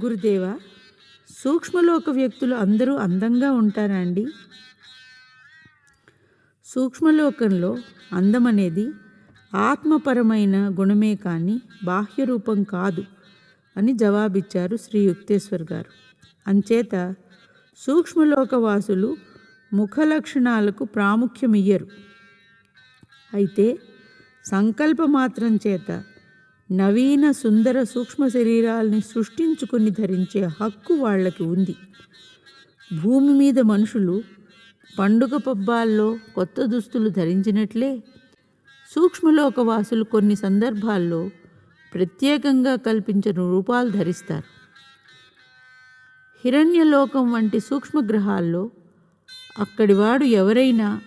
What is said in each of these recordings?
గురుదేవ సూక్ష్మలోక వ్యక్తులు అందరూ అందంగా ఉంటారా అండి? సూక్ష్మలోకంలో అందం అనేది ఆత్మపరమైన గుణమే కానీ బాహ్య రూపం కాదు అని జవాబిచ్చారు శ్రీ యుక్తేశ్వర్ గారు. అంచేత సూక్ష్మలోకవాసులు ముఖ లక్షణాలకు ప్రాముఖ్యమియ్యరు. అయితే సంకల్పమాత్రం చేత నవీన సుందర సూక్ష్మ శరీరాల్ని సృష్టించుకుని ధరించే హక్కు వాళ్ళకి ఉంది. భూమి మీద మనుషులు పండుగ పబ్బాల్లో కొత్త దుస్తులు ధరించినట్లే సూక్ష్మలోకవాసులు కొన్ని సందర్భాల్లో ప్రత్యేకంగా కల్పించిన రూపాలు ధరిస్తారు. హిరణ్యలోకం వంటి సూక్ష్మగ్రహాల్లో అక్కడివాడు ఎవరైనా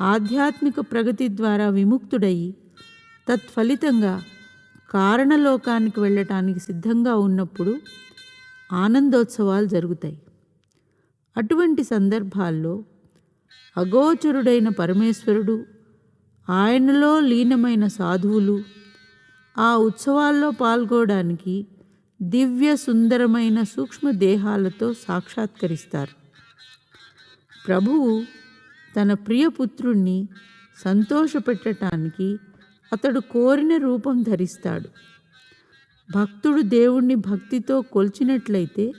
ఆధ్యాత్మిక ప్రగతి ద్వారా విముక్తుడయి తత్ఫలితంగా కారణలోకానికి వెళ్ళటానికి సిద్ధంగా ఉన్నప్పుడు ఆనందోత్సవాలు జరుగుతాయి. అటువంటి సందర్భాల్లో అగోచరుడైన పరమేశ్వరుడు ఆయనలో లీనమైన సాధువులు ఆ ఉత్సవాల్లో పాల్గొనడానికి దివ్య సుందరమైన సూక్ష్మ దేహాలతో సాక్షాత్కరిస్తారు. ప్రభువు తన ప్రియపుత్రుణ్ణి సంతోషపెట్టడానికి అతడు కోరిన రూపం ధరిస్తాడు. భక్తుడు దేవుణ్ణి భక్తితో కొలిచినట్లయితే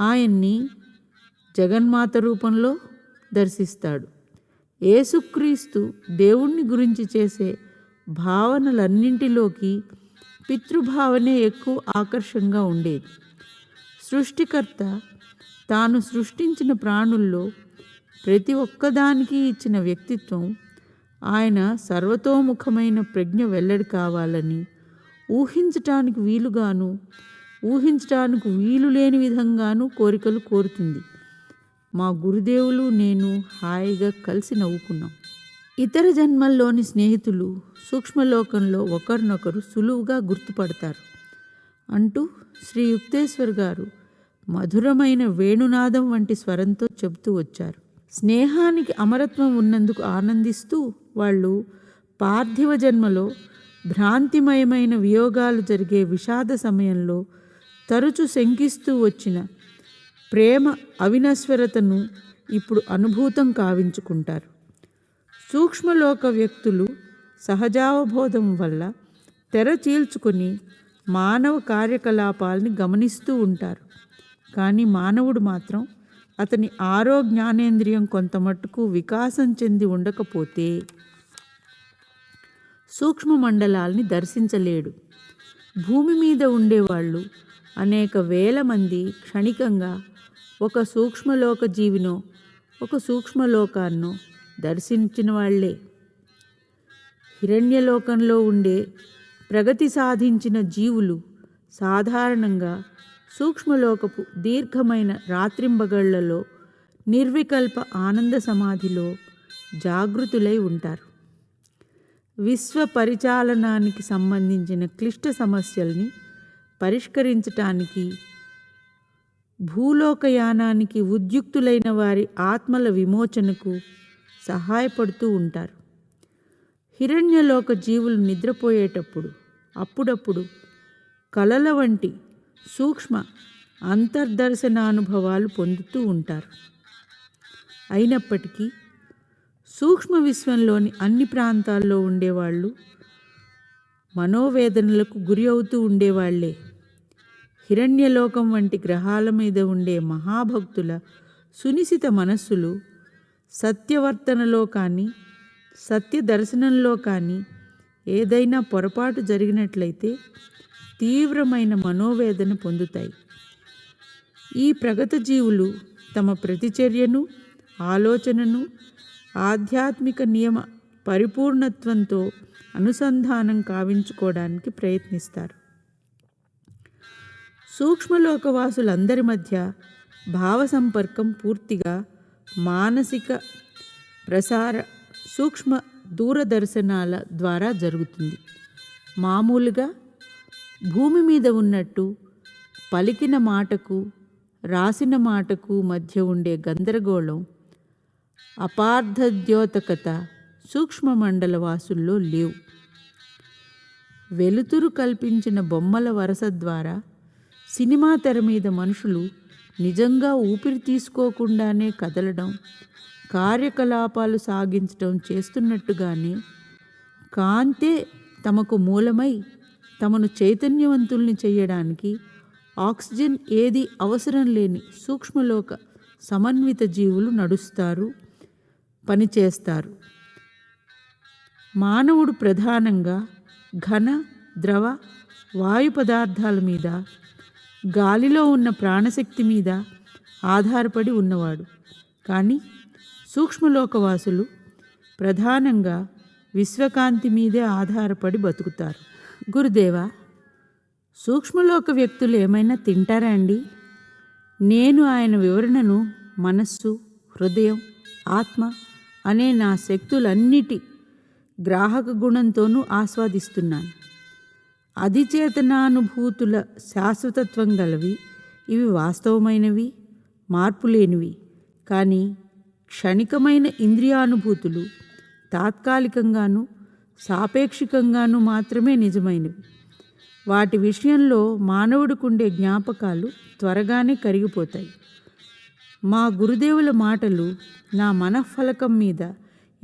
ఆయన్ని జగన్మాత రూపంలో దర్శిస్తాడు. ఏసుక్రీస్తు దేవుణ్ణి గురించి చేసే భావనలన్నింటిలోకి పితృభావనే ఎక్కువ ఆకర్షంగా ఉండేది. సృష్టికర్త తాను సృష్టించిన ప్రాణుల్లో ప్రతి ఒక్కదానికి ఇచ్చిన వ్యక్తిత్వం ఆయన సర్వతోముఖమైన ప్రజ్ఞ వెల్లడి కావాలని ఊహించటానికి వీలుగాను ఊహించటానికి వీలు లేని విధంగాను కోరికలు కోరుతుంది. మా గురుదేవులు నేను హాయిగా కలిసి నవ్వుకున్నాం. ఇతర జన్మల్లోని స్నేహితులు సూక్ష్మలోకంలో ఒకరినొకరు సులువుగా గుర్తుపడతారు అంటూ శ్రీ యుక్తేశ్వర్ గారు మధురమైన వేణునాదం వంటి స్వరంతో చెబుతూ వచ్చారు. స్నేహానికి అమరత్వం ఉన్నందుకు ఆనందిస్తూ వాళ్ళు పార్థివ జన్మలో భ్రాంతిమయమైన వియోగాలు జరిగే విషాద సమయంలో తరచు శంకిస్తూ వచ్చిన ప్రేమ అవినశ్వరతను ఇప్పుడు అనుభూతం కావించుకుంటారు. సూక్ష్మలోక వ్యక్తులు సహజావబోధం వల్ల తెరచీల్చుకొని మానవ కార్యకలాపాలని గమనిస్తూ ఉంటారు. కానీ మానవుడు మాత్రం అతని ఆరో జ్ఞానేంద్రియం కొంతమట్టుకు వికాసం చెంది ఉండకపోతే సూక్ష్మ మండలాల్ని దర్శించలేడు. భూమి మీద ఉండేవాళ్ళు అనేక వేల మంది క్షణికంగా ఒక సూక్ష్మలోక జీవినో ఒక సూక్ష్మలోకాన్నో దర్శించిన వాళ్ళే. హిరణ్యలోకంలో ఉండే ప్రగతి సాధించిన జీవులు సాధారణంగా సూక్ష్మలోకపు దీర్ఘమైన రాత్రింబగళ్ళలో నిర్వికల్ప ఆనంద సమాధిలో జాగృతులై ఉంటారు. విశ్వ పరిచాలనానికి సంబంధించిన క్లిష్ట సమస్యల్ని పరిష్కరించటానికి భూలోకయానానికి ఉద్యుక్తులైన వారి ఆత్మల విమోచనకు సహాయపడుతూ ఉంటారు. హిరణ్యలోక జీవులు నిద్రపోయేటప్పుడు అప్పుడప్పుడు కలల వంటి సూక్ష్మ అంతర్దర్శనానుభవాలు పొందుతూ ఉంటారు. అయినప్పటికీ సూక్ష్మ విశ్వంలోని అన్ని ప్రాంతాల్లో ఉండేవాళ్ళు మనోవేదనలకు గురి అవుతూ ఉండేవాళ్ళే. హిరణ్యలోకం వంటి గ్రహాల మీద ఉండే మహాభక్తుల సునిశిత మనస్సులు సత్యవర్తనలో కానీ సత్య దర్శనంలో కానీ ఏదైనా పొరపాటు జరిగినట్లయితే తీవ్రమైన మనోవేదన పొందుతాయి. ఈ ప్రగత జీవులు తమ ప్రతిచర్యను ఆలోచనను ఆధ్యాత్మిక నియమ పరిపూర్ణత్వంతో అనుసంధానం కావించుకోవడానికి ప్రయత్నిస్తారు. సూక్ష్మలోకవాసులందరి మధ్య భావ సంపర్కం పూర్తిగా మానసిక ప్రసార సూక్ష్మ దూరదర్శనాల ద్వారా జరుగుతుంది. మామూలుగా భూమి మీద ఉన్నట్టు పలికిన మాటకు రాసిన మాటకు మధ్య ఉండే గందరగోళం అపార్థద్యోతకత సూక్ష్మ మండల వాసుల్లో లేవు. వెలుతురు కల్పించిన బొమ్మల వరస ద్వారా సినిమా తెర మీద మనుషులు నిజంగా ఊపిరి తీసుకోకుండానే కదలడం కార్యకలాపాలు సాగించడం చేస్తున్నట్టుగానే కాంతే తమకు మూలమై తమను చైతన్యవంతుల్ని చేయడానికి ఆక్సిజన్ ఏది అవసరం లేని సూక్ష్మలోక సమన్విత జీవులు నడుస్తారు పనిచేస్తారు మానవుడు ప్రధానంగా ఘన ద్రవ వాయు పదార్థాల మీద గాలిలో ఉన్న ప్రాణశక్తి మీద ఆధారపడి ఉన్నవాడు. కానీ సూక్ష్మలోకవాసులు ప్రధానంగా విశ్వకాంతి మీదే ఆధారపడి బతుకుతారు. గురుదేవా సూక్ష్మలోక వ్యక్తులు ఏమైనా తింటారా అండి? నేను ఆయన వివరణను మనస్సు హృదయం ఆత్మ అనే నా శక్తులన్నిటి గ్రాహక గుణంతోనూ ఆస్వాదిస్తున్నాను. అధిచేతనానుభూతుల శాశ్వతత్వం గలవి ఇవి వాస్తవమైనవి మార్పులేనివి. కానీ క్షణికమైన ఇంద్రియానుభూతులు తాత్కాలికంగాను సాపేక్షికంగాను మాత్రమే నిజమైనవి. వాటి విషయంలో మానవుడికుండే జ్ఞాపకాలు త్వరగానే కరిగిపోతాయి. మా గురుదేవుల మాటలు నా మనఃఫలకం మీద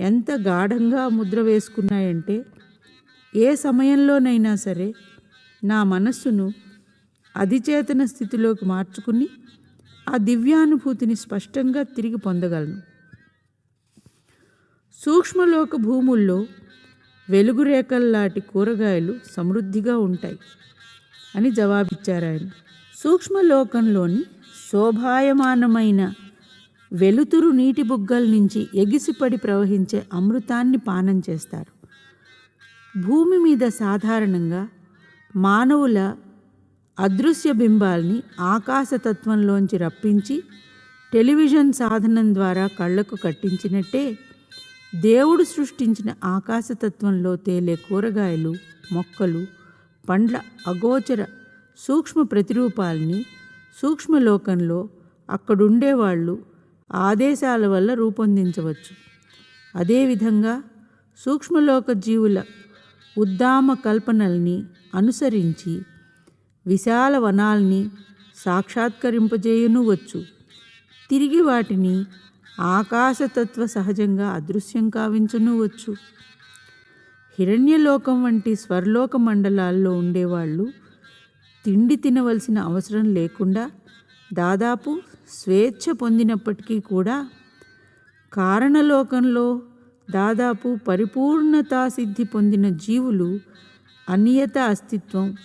ఎంత గాఢంగా ముద్ర వేసుకున్నాయంటే ఏ సమయంలోనైనా సరే నా మనస్సును అధిచేతన స్థితిలోకి మార్చుకుని ఆ దివ్యానుభూతిని స్పష్టంగా తిరిగి పొందగలను. సూక్ష్మలోక భూముల్లో వెలుగురేఖల్లాంటి కూరగాయలు సమృద్ధిగా ఉంటాయి అని జవాబిచ్చారు ఆయన. సూక్ష్మలోకంలోని శోభాయమానమైన వెలుతురు నీటి బుగ్గల నుంచి ఎగిసిపడి ప్రవహించే అమృతాన్ని పానం చేస్తారు. భూమి మీద సాధారణంగా మానవుల అదృశ్య బింబాల్ని ఆకాశతత్వంలోంచి రప్పించి టెలివిజన్ సాధనం ద్వారా కళ్ళకు కట్టించినట్టే దేవుడు సృష్టించిన ఆకాశతత్వంలో తేలే కూరగాయలు మొక్కలు పండ్ల అగోచర సూక్ష్మ ప్రతిరూపాల్ని సూక్ష్మలోకంలో అక్కడుండేవాళ్ళు ఆదేశాల వల్ల రూపొందించవచ్చు. అదేవిధంగా సూక్ష్మలోక జీవుల ఉద్దామ కల్పనల్ని అనుసరించి విశాల వనాల్ని సాక్షాత్కరింపజేయును వచ్చు తిరిగి వాటిని ఆకాశతత్వ సహజంగా అదృశ్యం కావించును వచ్చు. హిరణ్యలోకం వంటి స్వర్లోక మండలాల్లో ఉండేవాళ్ళు తిండి తినవలసిన అవసరం లేకుండా దాదాపు స్వేచ్ఛ పొందినప్పటికీ కూడా కారణలోకంలో దాదాపు పరిపూర్ణతా సిద్ధి పొందిన జీవులు అనియత అస్తిత్వం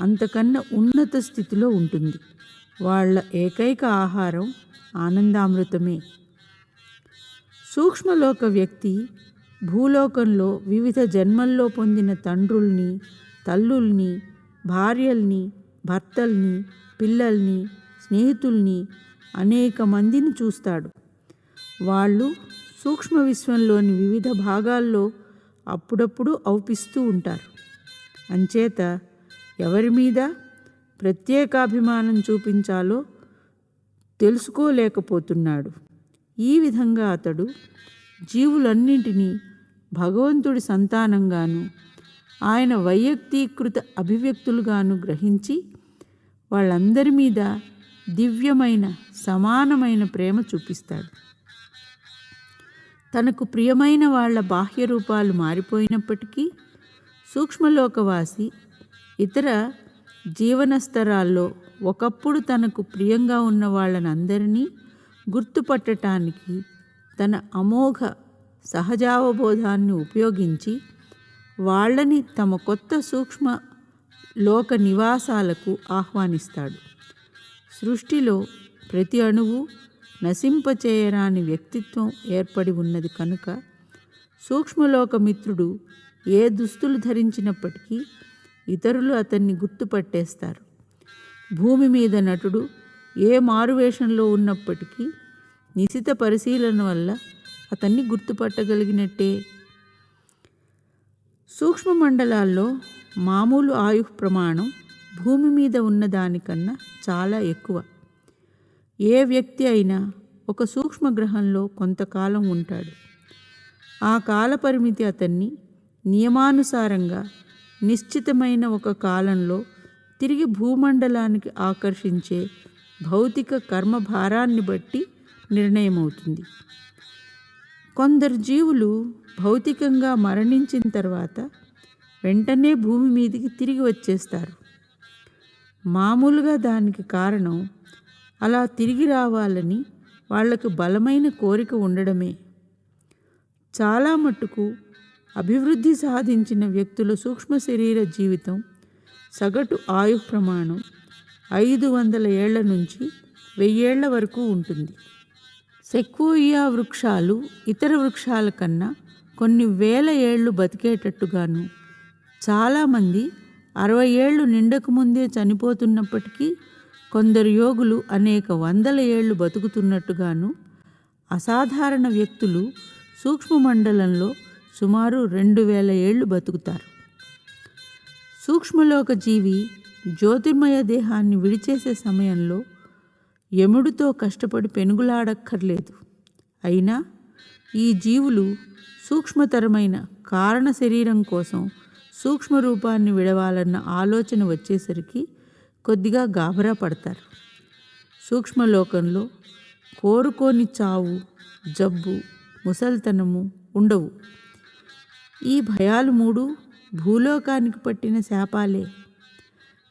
అంతకన్నా ఉన్నత స్థితిలో ఉంటుంది. వాళ్ళ ఏకైక ఆహారం ఆనందామృతమే. సూక్ష్మలోక వ్యక్తి భూలోకంలో వివిధ జన్మల్లో పొందిన తండ్రుల్ని తల్లుల్ని భార్యల్ని భర్తల్ని పిల్లల్ని స్నేహితుల్ని అనేక మందిని చూస్తాడు. వాళ్ళు సూక్ష్మ విశ్వంలోని వివిధ భాగాల్లో అప్పుడప్పుడు అవుపిస్తూ ఉంటారు. అంచేత ఎవరి మీద ప్రత్యేకాభిమానం చూపించాలో తెలుసుకోలేకపోతున్నాడు. ఈ విధంగా అతడు జీవులన్నింటినీ భగవంతుడి సంతానంగాను ఆయన వైయక్తీకృత అభివ్యక్తులుగాను గ్రహించి వాళ్ళందరి మీద దివ్యమైన సమానమైన ప్రేమ చూపిస్తాడు. తనకు ప్రియమైన వాళ్ళ బాహ్య రూపాలు మారిపోయినప్పటికీ సూక్ష్మలోకవాసి ఇతర జీవనస్తరాల్లో ఒకప్పుడు తనకు ప్రియంగా ఉన్న వాళ్ళనందరినీ గుర్తుపట్టటానికి తన అమోఘ సహజావబోధాన్ని ఉపయోగించి వాళ్ళని తమ కొత్త సూక్ష్మ లోక నివాసాలకు ఆహ్వానిస్తాడు. సృష్టిలో ప్రతి అణువు నశింపచేయరాని వ్యక్తిత్వం ఏర్పడి ఉన్నది కనుక సూక్ష్మలోక మిత్రుడు ఏ దుస్తులు ధరించినప్పటికీ ఇతరులు అతన్ని గుర్తుపట్టేస్తారు. భూమి మీద నటుడు ఏ మారువేషంలో ఉన్నప్పటికీ నిశిత పరిశీలన వల్ల అతన్ని గుర్తుపట్టగలిగినట్టే. సూక్ష్మ మండలాల్లో మామూలు ఆయు ప్రమాణం భూమి మీద ఉన్నదానికన్నా చాలా ఎక్కువ. ఏ వ్యక్తి అయినా ఒక సూక్ష్మ గ్రహంలో కొంతకాలం ఉంటాడు. ఆ కాల పరిమితి అతన్ని నియమానుసారంగా నిశ్చితమైన ఒక కాలంలో తిరిగి భూమండలానికి ఆకర్షించే భౌతిక కర్మభారాన్ని బట్టి నిర్ణయమవుతుంది. కొందరు జీవులు భౌతికంగా మరణించిన తర్వాత వెంటనే భూమి మీదికి తిరిగి వచ్చేస్తారు. మామూలుగా దానికి కారణం అలా తిరిగి రావాలని వాళ్ళకు బలమైన కోరిక ఉండడమే. చాలా మట్టుకు అభివృద్ధి సాధించిన వ్యక్తుల సూక్ష్మ శరీర జీవితం సగటు ఆయు ప్రమాణం ఐదు వందల ఏళ్ళ నుంచి వెయ్యేళ్ళ వరకు ఉంటుంది. సెక్వోయియా వృక్షాలు ఇతర వృక్షాల కన్నా కొన్ని వేల ఏళ్ళు బతికేటట్టుగాను చాలామంది అరవై ఏళ్ళు నిండకు ముందే చనిపోతున్నప్పటికీ కొందరు యోగులు అనేక వందల ఏళ్ళు బతుకుతున్నట్టుగాను అసాధారణ వ్యక్తులు సూక్ష్మమండలంలో సుమారు రెండు వేల ఏళ్ళు బతుకుతారు. సూక్ష్మలోక జీవి జ్యోతిర్మయ దేహాన్ని విడిచేసే సమయంలో యముడితో కష్టపడి పెనుగులాడక్కర్లేదు. అయినా ఈ జీవులు సూక్ష్మతరమైన కారణ శరీరం కోసం సూక్ష్మ రూపాన్ని విడవాలన్న ఆలోచన వచ్చేసరికి కొద్దిగా గాబరా పడతారు. సూక్ష్మలోకంలో కోరుకోని చావు జబ్బు ముసల్తనము ఉండవు. ఈ భయాలు మూడు భూలోకానికి పట్టిన శాపాలే.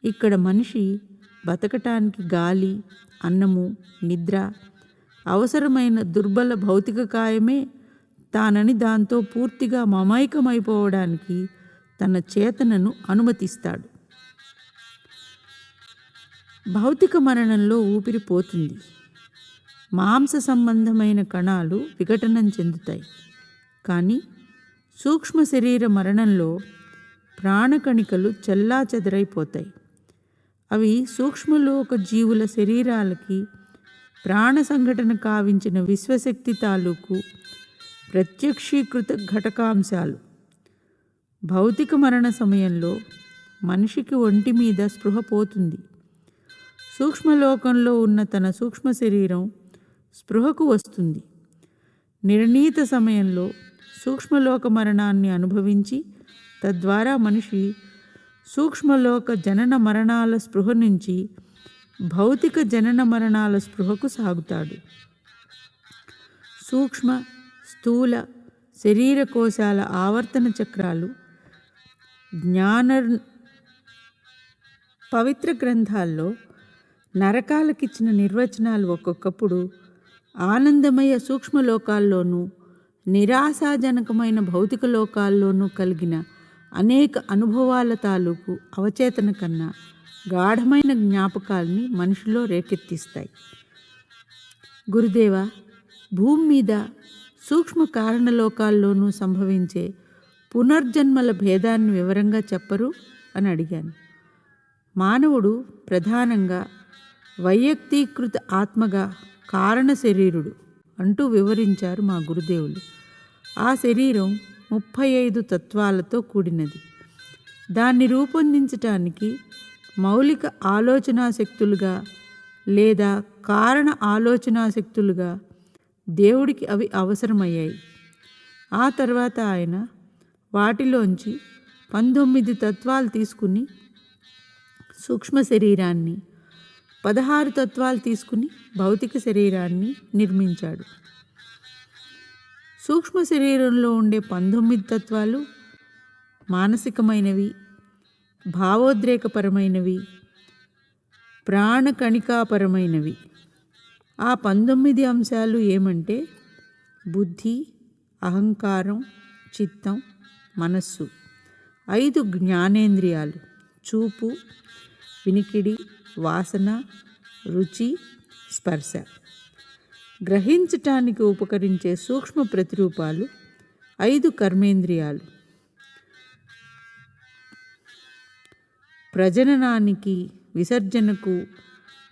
ఇక్కడ మనిషి బతకటానికి గాలి అన్నము నిద్ర అవసరమైన దుర్బల భౌతిక కాయమే తానని దాంతో పూర్తిగా మమైకమైపోవడానికి తన చేతనను అనుమతిస్తాడు. భౌతిక మరణంలో ఊపిరి పోతుంది. మాంస సంబంధమైన కణాలు విఘటనం చెందుతాయి. కానీ సూక్ష్మ శరీర మరణంలో ప్రాణకణికలు చెల్లా చెదరైపోతాయి అవి సూక్ష్మలోక జీవుల శరీరాలకి ప్రాణ సంఘటన కావించిన విశ్వశక్తి తాలూకు ప్రత్యక్షీకృత ఘటకాంశాలు. భౌతిక మరణ సమయంలో మనిషికి ఒంటి మీద స్పృహ పోతుంది. సూక్ష్మలోకంలో ఉన్న తన సూక్ష్మ శరీరం స్పృహకు వస్తుంది. నిర్ణీత సమయంలో సూక్ష్మలోక మరణాన్ని అనుభవించి తద్వారా మనిషి సూక్ష్మలోక జనన మరణాల స్పృహ నుంచి భౌతిక జనన మరణాల స్పృహకు సాగుతాడు. సూక్ష్మ స్థూల శరీర కోశాల ఆవర్తన చక్రాలు జ్ఞాన పవిత్ర గ్రంథాల్లో నరకాలకిచ్చిన నిర్వచనాలు ఒక్కొక్కప్పుడు ఆనందమయ సూక్ష్మలోకాల్లోనూ నిరాశాజనకమైన భౌతిక లోకాల్లోనూ కలిగిన అనేక అనుభవాల తాలూకు అవచేతన కన్నా గాఢమైన జ్ఞాపకాల్ని మనిషిలో రేకెత్తిస్తాయి. గురుదేవ భూమి మీద సూక్ష్మ కారణలోకాల్లోనూ సంభవించే పునర్జన్మల భేదాన్ని వివరంగా చెప్పరు అని అడిగాను. మానవుడు ప్రధానంగా వైయక్తీకృత ఆత్మగా కారణ శరీరుడు అంటూ వివరించారు మా గురుదేవులు. ఆ శరీరం ముప్పై ఐదు తత్వాలతో కూడినది. దాన్ని రూపొందించటానికి మౌలిక ఆలోచనా శక్తులుగా లేదా కారణ ఆలోచనా శక్తులుగా దేవుడికి అవి అవసరమయ్యాయి. ఆ తర్వాత ఆయన వాటిలోంచి పంతొమ్మిది తత్వాలు తీసుకుని సూక్ష్మ శరీరాన్ని పదహారు తత్వాలు తీసుకుని భౌతిక శరీరాన్ని నిర్మించాడు. సూక్ష్మ శరీరంలో ఉండే పంతొమ్మిది తత్వాలు మానసికమైనవి భావోద్రేకపరమైనవి ప్రాణకణికాపరమైనవి. ఆ పంతొమ్మిది అంశాలు ఏమంటే బుద్ధి అహంకారం చిత్తం మనస్సు. ఐదు జ్ఞానేంద్రియాలు. చూపు వినికిడి వాసన రుచి స్పర్శ. గ్రహించటానికి ఉపకరించే సూక్ష్మ ప్రతిరూపాలు ఐదు కర్మేంద్రియాలు. ప్రజననానికి విసర్జనకు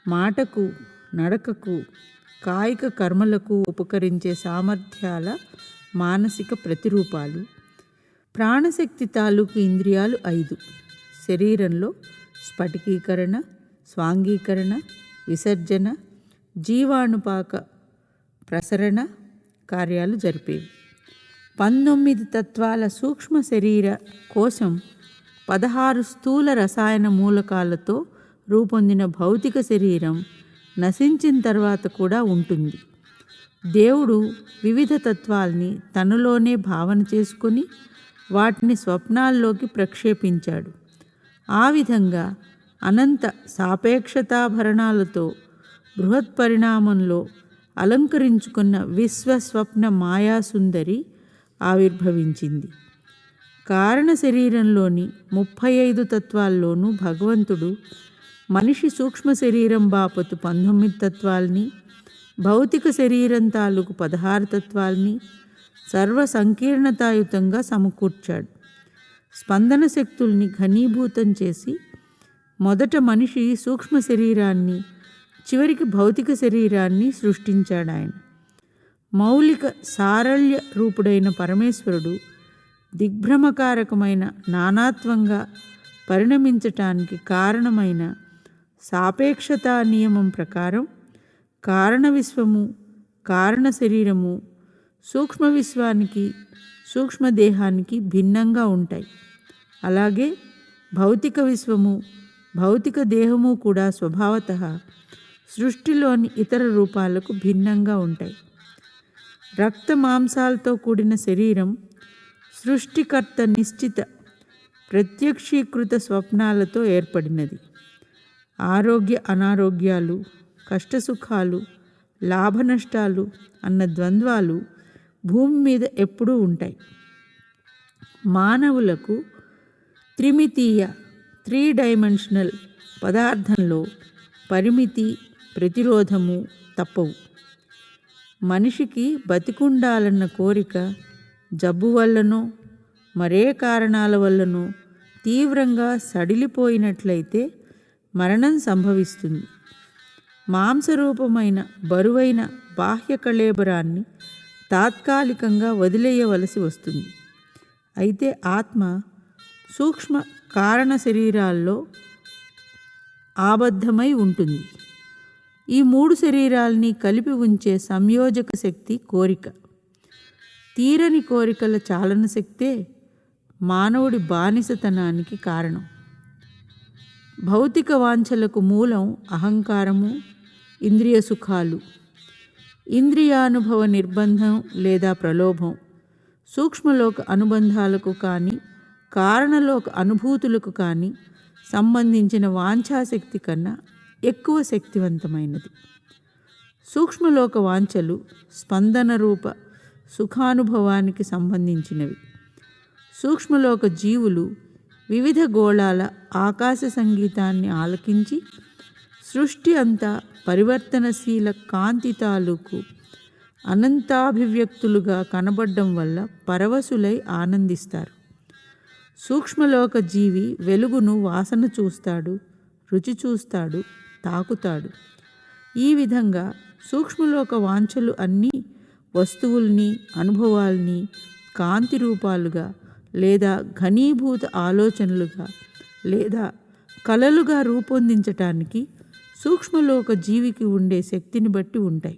మాటకు నడకకు కాయిక కర్మలకు ఉపకరించే సామర్థ్యాల మానసిక ప్రతిరూపాలు. ప్రాణశక్తి తాలూకు ఇంద్రియాలు ఐదు. శరీరంలో స్ఫటికీకరణ స్వాంగీకరణ విసర్జన జీవాణుపాక ప్రసరణ కార్యాలు జరిపేవి. పంతొమ్మిది తత్వాల సూక్ష్మ శరీర కోసం పదహారు స్థూల రసాయన మూలకాలతో రూపొందిన భౌతిక శరీరం నశించిన తర్వాత కూడా ఉంటుంది. దేవుడు వివిధ తత్వాల్ని తనలోనే భావన చేసుకొని వాటిని స్వప్నాల్లోకి ప్రక్షేపించాడు. ఆ విధంగా అనంత సాపేక్షతాభరణాలతో బృహత్ పరిణామంలో అలంకరించుకున్న విశ్వస్వప్న మాయాసుందరి ఆవిర్భవించింది. కారణ శరీరంలోని ముప్పై ఐదు తత్వాల్లోనూ భగవంతుడు మనిషి సూక్ష్మ శరీరం బాపతు పంతొమ్మిది తత్వాల్ని భౌతిక శరీరం తాలూకు పదహారు తత్వాల్ని సర్వ సంకీర్ణతాయుతంగా సమకూర్చాడు. స్పందన శక్తుల్ని ఘనీభూతం చేసి మొదట మనిషి సూక్ష్మ శరీరాన్ని చివరికి భౌతిక శరీరాన్ని సృష్టించాడు ఆయన. మౌలిక సారళ్య రూపుడైన పరమేశ్వరుడు దిగ్భ్రమకారకమైన నానాత్వంగా పరిణమించటానికి కారణమైన సాపేక్షతా నియమం ప్రకారం కారణ విశ్వము కారణ శరీరము సూక్ష్మ విశ్వానికి సూక్ష్మదేహానికి భిన్నంగా ఉంటాయి. అలాగే భౌతిక విశ్వము భౌతిక దేహము కూడా స్వభావత సృష్టిలోని ఇతర రూపాలకు భిన్నంగా ఉంటాయి. రక్త మాంసాలతో కూడిన శరీరం సృష్టికర్త నిశ్చిత ప్రత్యక్షీకృత స్వప్నాలతో ఏర్పడినది. ఆరోగ్య అనారోగ్యాలు కష్టసుఖాలు లాభనష్టాలు అన్న ద్వంద్వాలు భూమి మీద ఎప్పుడూ ఉంటాయి. మానవులకు త్రిమితీయ త్రీ డైమెన్షనల్ పదార్థంలో పరిమితి ప్రతిరోధము తప్పవు. మనిషికి బతికుండాలన్న కోరిక జబ్బు వల్లనో మరే కారణాల వల్లనో తీవ్రంగా సడిలిపోయినట్లయితే మరణం సంభవిస్తుంది. మాంసరూపమైన బరువైన బాహ్య కళేబరాన్ని తాత్కాలికంగా వదిలేయవలసి వస్తుంది. అయితే ఆత్మ సూక్ష్మ కారణ శరీరాల్లో ఆబద్ధమై ఉంటుంది. ఈ మూడు శరీరాల్ని కలిపి ఉంచే సంయోజక శక్తి కోరిక. తీరని కోరికల చాలన శక్తే మానవుడి బానిసతనానికి కారణం. భౌతిక వాంఛలకు మూలం అహంకారము ఇంద్రియ సుఖాలు. ఇంద్రియానుభవ నిర్బంధం లేదా ప్రలోభం. సూక్ష్మలోక అనుబంధాలకు కానీ కారణలోక అనుభూతులకు కానీ సంబంధించిన వాంఛాశక్తి కన్నా ఎక్కువ శక్తివంతమైనది. సూక్ష్మలోక వాంఛలు స్పందన రూప సుఖానుభవానికి సంబంధించినవి. సూక్ష్మలోక జీవులు వివిధ గోళాల ఆకాశ సంగీతాన్ని ఆలకించి సృష్టి అంతా పరివర్తనశీల కాంతి తాలూకు అనంతాభివ్యక్తులుగా కనబడడం వల్ల పరవశులై ఆనందిస్తారు. సూక్ష్మలోక జీవి వెలుగును వాసన చూస్తాడు రుచి చూస్తాడు తాకుతాడు. ఈ విధంగా సూక్ష్మలోక వాంఛలు అన్నీ వస్తువుల్ని అనుభవాల్ని కాంతి రూపాలుగా లేదా ఘనీభూత ఆలోచనలుగా లేదా కలలుగా రూపొందించటానికి సూక్ష్మలోక జీవికి ఉండే శక్తిని బట్టి ఉంటాయి.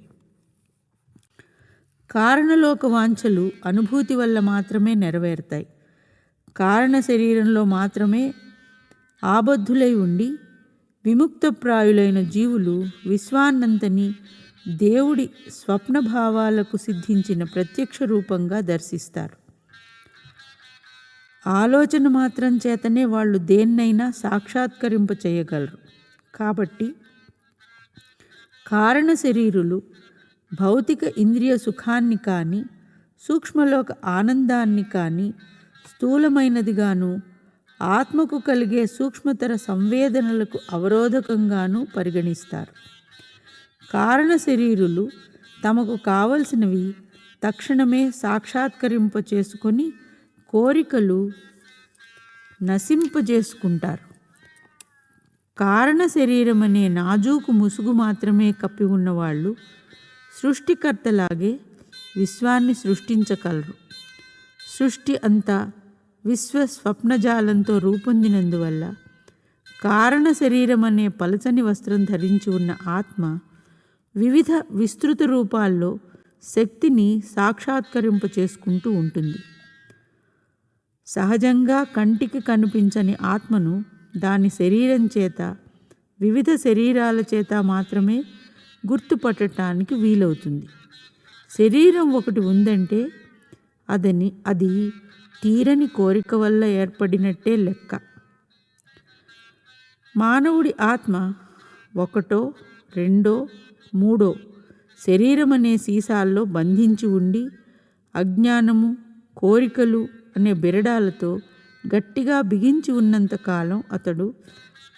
కారణలోక వాంఛలు అనుభూతి వల్ల మాత్రమే నెరవేరుతాయి. కారణ శరీరంలో మాత్రమే ఆబద్ధులై ఉండి విముక్తప్రాయులైన జీవులు విశ్వాన్నంతని దేవుడి స్వప్న భావాలకు సిద్ధించిన ప్రత్యక్ష రూపంగా దర్శిస్తారు. ఆలోచన మాత్రం చేతనే వాళ్ళు దేన్నైనా సాక్షాత్కరింప చేయగలరు. కాబట్టి కారణ శరీరులు భౌతిక ఇంద్రియ సుఖాన్ని కానీ సూక్ష్మలోక ఆనందాన్ని కానీ స్థూలమైనదిగాను ఆత్మకు కలిగే సూక్ష్మతర సంవేదనలకు అవరోధకంగాను పరిగణిస్తారు. కారణ శరీరులు తమకు కావలసినవి తక్షణమే సాక్షాత్కరింప చేసుకొని కోరికలు నశింపజేసుకుంటారు. కారణ శరీరం అనే నాజూకు ముసుగు మాత్రమే కప్పి ఉన్నవాళ్ళు సృష్టికర్తలాగే విశ్వాన్ని సృష్టించగలరు. సృష్టి అంతా విశ్వ స్వప్నజాలంతో రూపొందినందువల్ల కారణ శరీరం అనే పలచని వస్త్రం ధరించి ఉన్న ఆత్మ వివిధ విస్తృత రూపాల్లో శక్తిని సాక్షాత్కరింప చేసుకుంటూ ఉంటుంది. సహజంగా కంటికి కనిపించని ఆత్మను దాని శరీరం చేత వివిధ శరీరాల చేత మాత్రమే గుర్తుపట్టడానికి వీలవుతుంది. శరీరం ఒకటి ఉందంటే అదని అది తీరని కోరిక వల్ల ఏర్పడినట్టే లెక్క. మానవుడి ఆత్మ ఒకటో రెండో మూడో శరీరం అనే సీసాల్లో బంధించి ఉండి అజ్ఞానము కోరికలు అనే బిరడాలతో గట్టిగా బిగించి ఉన్నంతకాలం అతడు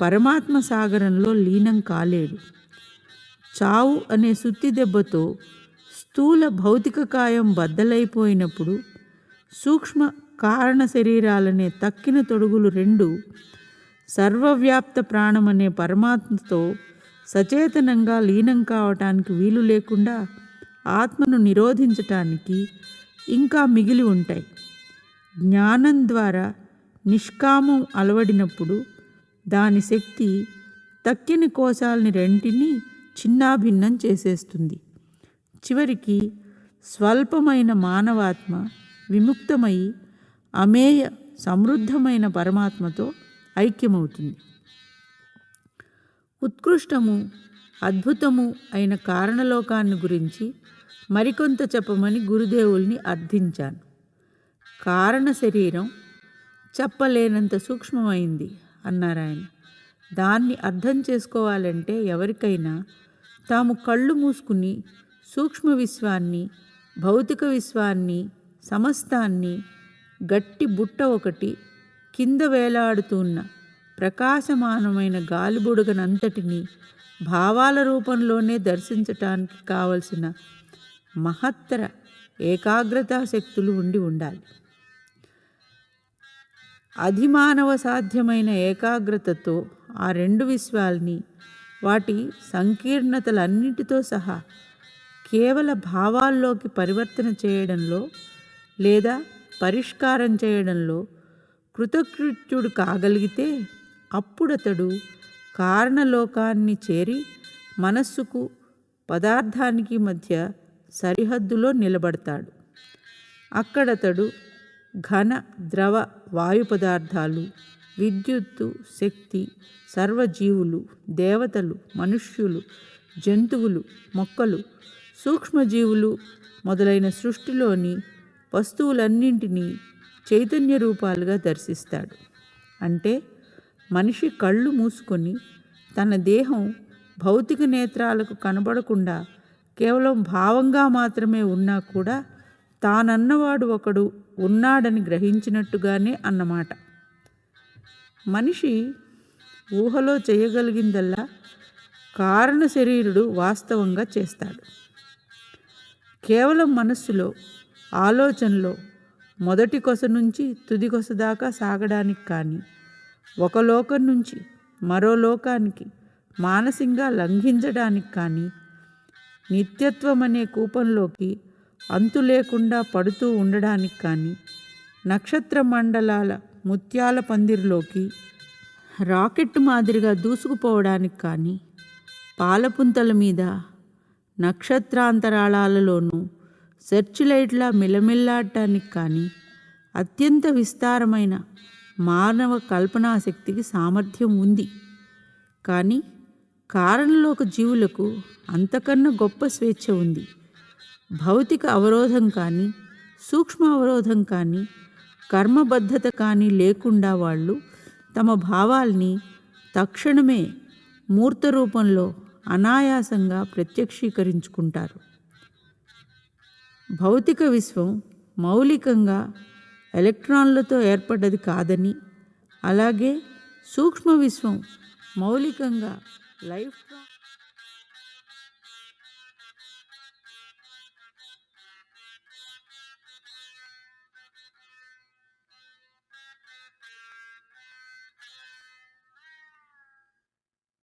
పరమాత్మ సాగరంలో లీనం కాలేడు. చావు అనే సుత్తి దెబ్బతో స్థూల భౌతిక కాయం బద్దలైపోయినప్పుడు సూక్ష్మ కారణ శరీరాలనే తక్కిన తొడుగులు రెండు సర్వవ్యాప్త ప్రాణం అనే పరమాత్మతో సచేతనంగా లీనం కావటానికి వీలు లేకుండా ఆత్మను నిరోధించటానికి ఇంకా మిగిలి ఉంటాయి. జ్ఞానం ద్వారా నిష్కామం అలవడినప్పుడు దాని శక్తి తక్కిన కోశాలని రెంటిని చిన్నాభిన్నం చేసేస్తుంది. చివరికి స్వల్పమైన మానవాత్మ విముక్తమై అమేయ సమృద్ధమైన పరమాత్మతో ఐక్యమవుతుంది. ఉత్కృష్టము అద్భుతము అయిన కారణలోకాన్ని గురించి మరికొంత చెప్పమని గురుదేవుల్ని అర్థించాను. కారణ శరీరం చెప్పలేనంత సూక్ష్మమైంది అన్నారాయన దాన్ని అర్థం చేసుకోవాలంటే ఎవరికైనా తాము కళ్ళు మూసుకుని సూక్ష్మ విశ్వాన్ని భౌతిక విశ్వాన్ని సమస్తాన్ని గట్టి బుట్ట ఒకటి కింద వేలాడుతున్న ప్రకాశమానమైన గాలిబుడగనంతటిని భావాల రూపంలోనే దర్శించటానికి కావలసిన మహత్తర ఏకాగ్రతా శక్తులు ఉండి ఉండాలి. అధిమానవ సాధ్యమైన ఏకాగ్రతతో ఆ రెండు విశ్వాల్ని వాటి సంకీర్ణతలన్నిటితో సహా కేవల భావాల్లోకి పరివర్తన చేయడంలో లేదా పరిష్కారం చేయడంలో కృతకృత్యుడు కాగలిగితే అప్పుడతడు కారణలోకాన్ని చేరి మనస్సుకు పదార్థానికి మధ్య సరిహద్దులో నిలబడతాడు. అక్కడతడు ఘన ద్రవ వాయు పదార్థాలు విద్యుత్తు శక్తి సర్వజీవులు దేవతలు మనుష్యులు జంతువులు మొక్కలు సూక్ష్మజీవులు మొదలైన సృష్టిలోని వస్తువులన్నింటినీ చైతన్య రూపాలుగా దర్శిస్తాడు. అంటే మనిషి కళ్ళు మూసుకొని తన దేహం భౌతిక నేత్రాలకు కనబడకుండా కేవలం భావంగా మాత్రమే ఉన్నా కూడా తానన్నవాడు ఒకడు ఉన్నాడని గ్రహించినట్టుగానే అన్నమాట. మనిషి ఊహలో చేయగలిగిందల్లా కారణ శరీరుడు వాస్తవంగా చేస్తాడు. కేవలం మనస్సులో ఆలోచనలో మొదటి కొస నుంచి తుది కొస దాకా సాగడానికి కానీ ఒక లోకం నుంచి మరో లోకానికి మానసికంగా లంఘించడానికి కానీ నిత్యత్వం అనే కూపంలోకి అంతు లేకుండా పడుతూ ఉండడానికి కానీ నక్షత్ర మండలాల ముత్యాల పందిరిలోకి రాకెట్ మాదిరిగా దూసుకుపోవడానికి కానీ పాలపుంతల మీద నక్షత్రాంతరాళాలలోనూ సెర్చ్ లైట్లా మిలమిల్లాడటానికి కానీ అత్యంత విస్తారమైన మానవ కల్పనాశక్తికి సామర్థ్యం ఉంది. కానీ కారణలోక జీవులకు అంతకన్నా గొప్ప స్వేచ్ఛ ఉంది. భౌతిక అవరోధం కానీ సూక్ష్మ అవరోధం కానీ కర్మబద్ధత కానీ లేకుండా వాళ్ళు తమ భావాల్ని తక్షణమే మూర్త రూపంలో అనాయాసంగా ప్రత్యక్షీకరించుకుంటారు. భౌతిక విశ్వం మౌలికంగా ఎలక్ట్రాన్లతో ఏర్పడ్డది కాదని అలాగే సూక్ష్మ విశ్వం మౌలికంగా లైఫ్